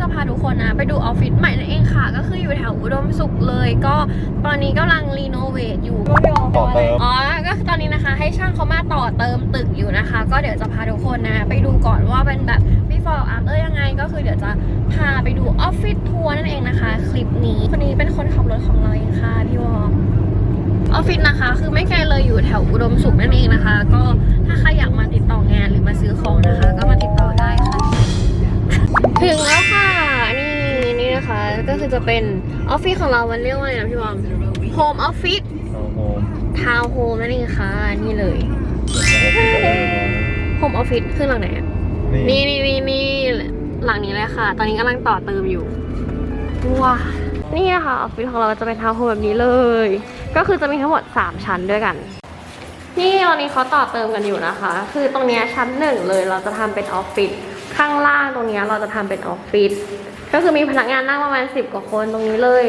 จะพาทุกคนนะไปดูออฟฟิศใหม่นั่นเองค่ะ ก็คืออยู่แถวอุดมสุขเลย ก็ตอนนี้กำลังรีโนเวทอยู่ต่อเติมอ๋อก็คือตอนนี้นะคะ ให้ช่างเขามาต่อเติมตึกอยู่นะคะ ก็เดี๋ยวจะพาทุกคนนะไปดูก่อนว่าเป็นแบบ before after ยังไง ก็คือเดี๋ยวจะพาไปดูออฟฟิศทัวร์นั่นเองนะคะ คลิปนี้คนนี้เป็นคนขับรถของเราเองค่ะพี่วอมออฟฟิศนะคะ คือไม่ไกลเลยอยู่แถวอุดมสุขนั่นเองนะคะ ก็ คือจะเป็นออฟฟิศของเรา มันเรียกว่าอะไรนะพี่วอมโฮมออฟฟิศเอาโฮมทาวน์โฮมนั่นเองค่ะ นี่เลยโฮมออฟฟิศคือหลังไหนอะนี่นี่นี่นี่หลังนี้เลยค่ะ ตอนนี้กำลังต่อเติมอยู่ ว้านี่นะคะออฟฟิศของเราจะเป็นทาวน์โฮมแบบนี้เลย ก็คือจะมีทั้งหมด 3 ชั้นด้วยกัน นี่ตอนนี้เขาต่อเติมกันอยู่นะคะ คือตรงเนี้ยชั้นหนึ่งเลยเราจะทำเป็นออฟฟิศ ข้างล่างตรงนี้เราจะทำเป็นออฟฟิศก็คือมีพนักงานนั่งประมาณ10กว่าคนตรงนี้เลย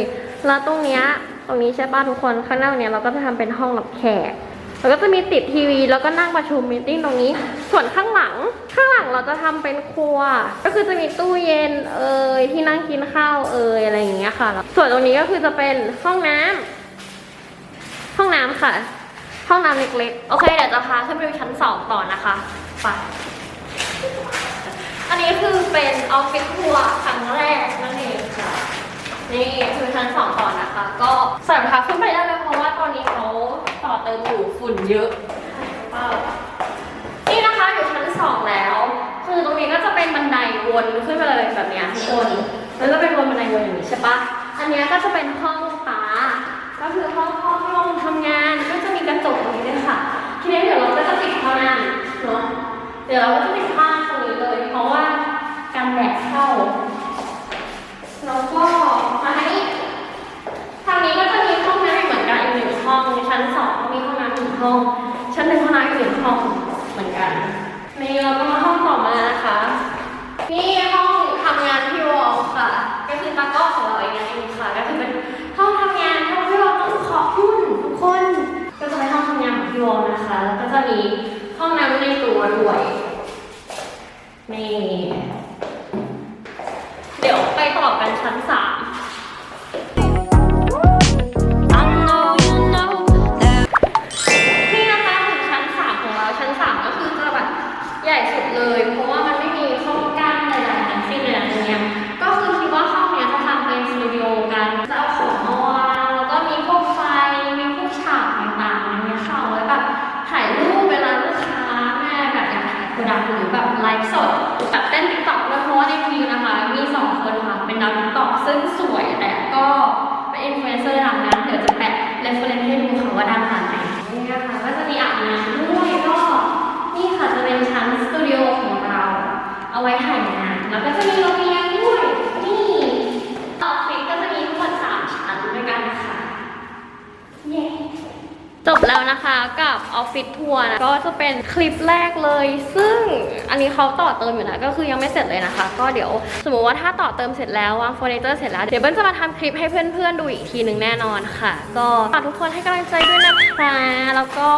แล้วตรงเนี้ยตรงนี้ใช่ป่ะทุกคนข้างหน้าตรงเนี้ยเราก็จะทำเป็นห้องรับแขกแล้วก็จะมีติดทีวีแล้วก็นั่งประชุมมีติ้งตรงนี้ ส่วนข้างหลัง ข้างหลังเราจะทำเป็นครัว ก็คือจะมีตู้เย็นเอ่ยที่นั่งกินข้าวเอ่ยอะไรอย่างเงี้ยค่ะ ส่วนตรงนี้ก็คือจะเป็นห้องน้ำห้องน้ำค่ะ ห้องน้ำเล็กๆ โอเคเดี๋ยวจะพาขึ้นไปดูชั้นสองต่อนะคะ ไป นนี้คือเป็นออฟฟิศทัวร์ครั้งแรกนั่นเองค่ะ นี่คือชั้นสองก่อนนะคะ ก็ใส่รองเท้าขึ้นไปได้เลยเพราะว่าตอนนี้เขาต่อเติมอยู่ฝุ่นเยอะเปล่านี่นะคะอยู่ชั้นสองแล้ว คือตรงนี้ก็จะเป็นบันไดวนขึ้นไปเลยแบบเนี้ยทุกคนแล้วก็เป็นวนบันไดวนอย่างนี้ใช่ปะอันนี้ก็จะเป็นห้องป้าก็คือห้องห้องห้องทำงานก็จะมีกระจกตรงนี้ด้วยค่ะ ทีนี้เดี๋ยวเราก็จะปิดผ้าม่านเนาะเดี๋ยวเราก็จะปิดผ้าตรงนี้เลย เพราะว่ากันแดดเข้า แล้วก็มาทางนี้ทางนี้ก็จะมีห้องน้ำเหมือนกันอีกหนึ่งห้องชั้นสองก็มี ห้องชั้นหนึ่งห้องน้ำอีกหนึ่งห้องเหมือนกันนี่เราก็มาห้องต่อมานะคะ นี่ห้องทำงานพี่วอลค่ะ ก็คือตากล้องของเราเองนั่นเองค่ะ ก็คือเป็นห้องทำงานที่พี่วอลต้องขอบคุณทุกคน ก็จะเป็นห้องทำงานของพี่วอลนะคะ แล้วก็จะมีห้องน้ำในตัวด้วยนี่เดี๋ยวไปต่อกันชั้นสาม แบบอยากดังหรือแบบไลฟ์สดแบบเต้นติ๊กต็อกด้วยเพราะว่าในทีมนะคะ มีสองคนค่ะ เป็นดาวติ๊กต็อกซึ่งสวยแต่ก็เป็นอินฟลูเอนเซอร์ดังนะเดี๋ยวจะแปะเรฟเฟรนซ์ให้ดูค่ะว่าดังขนาดไหนนี่นะคะก็จะมีอาบน้ำด้วยก็นี่ค่ะจะเป็นชั้นสตูดิโอของเรา เอาไว้ถ่ายงาน แล้วก็จะมีระเบียงด้วย นี่ออฟฟิศก็จะมีทั้งหมดสามชั้นด้วยกันค่ะ เย้ จบแล้วนะคะกับออฟฟิศทัวร์นะก็จะเป็นคลิปแรกเลย ซึ่งอันนี้เขาต่อเติมอยู่นะก็คือยังไม่เสร็จเลยนะคะ ก็เดี๋ยวสมมติว่าถ้าต่อเติมเสร็จแล้ววางเฟอร์นิเจอร์เสร็จแล้ว เดี๋ยวเบิ้ลจะมาทำคลิปให้เพื่อนๆดูอีกทีหนึ่งแน่นอนค่ะ ก็ฝากทุกคนให้กำลังใจด้วยนะคะ แล้วก็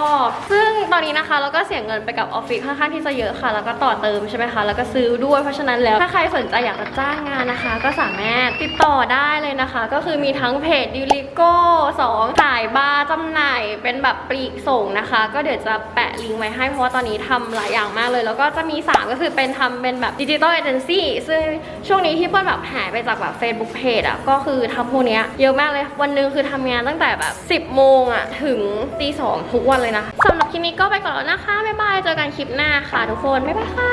ซึ่งตอนนี้นะคะเราก็เสียเงินไปกับออฟฟิศค่อนข้างที่จะเยอะค่ะ แล้วก็ต่อเติมใช่ไหมคะ แล้วก็ซื้อด้วยเพราะฉะนั้นแล้วถ้าใครสนใจอยากจะจ้างงานนะคะ ก็สามารถติดต่อได้เลยนะคะ ก็คือมีทั้งเพจดิลิโก้สองขายบาร์จำหน่ายเป็นแบบปลีกส่งนะคะ ก็เดี๋ยวจะแปะลิงก์ไว้ให้เพราะว่าตอนนี้ทำหลายอย่างมากเลย แล้วก็จะมี 3 ก็คือเป็นทำเป็นแบบดิจิตอลเอเจนซี่ซึ่งช่วงนี้ที่เปิ้ลแบบหายไปจากแบบ Facebook Page อะก็คือทำพวกนี้เยอะมากเลยวันหนึงคือทำงานตั้งแต่แบบ 10 โมงอะถึงตีสองทุกวันเลยนะคะสำหรับคลิปนี้ก็ไปก่อนแล้วนะคะ บ๊ายบาย เจอกันคลิปหน้าค่ะทุกคน บ๊ายบายค่ะ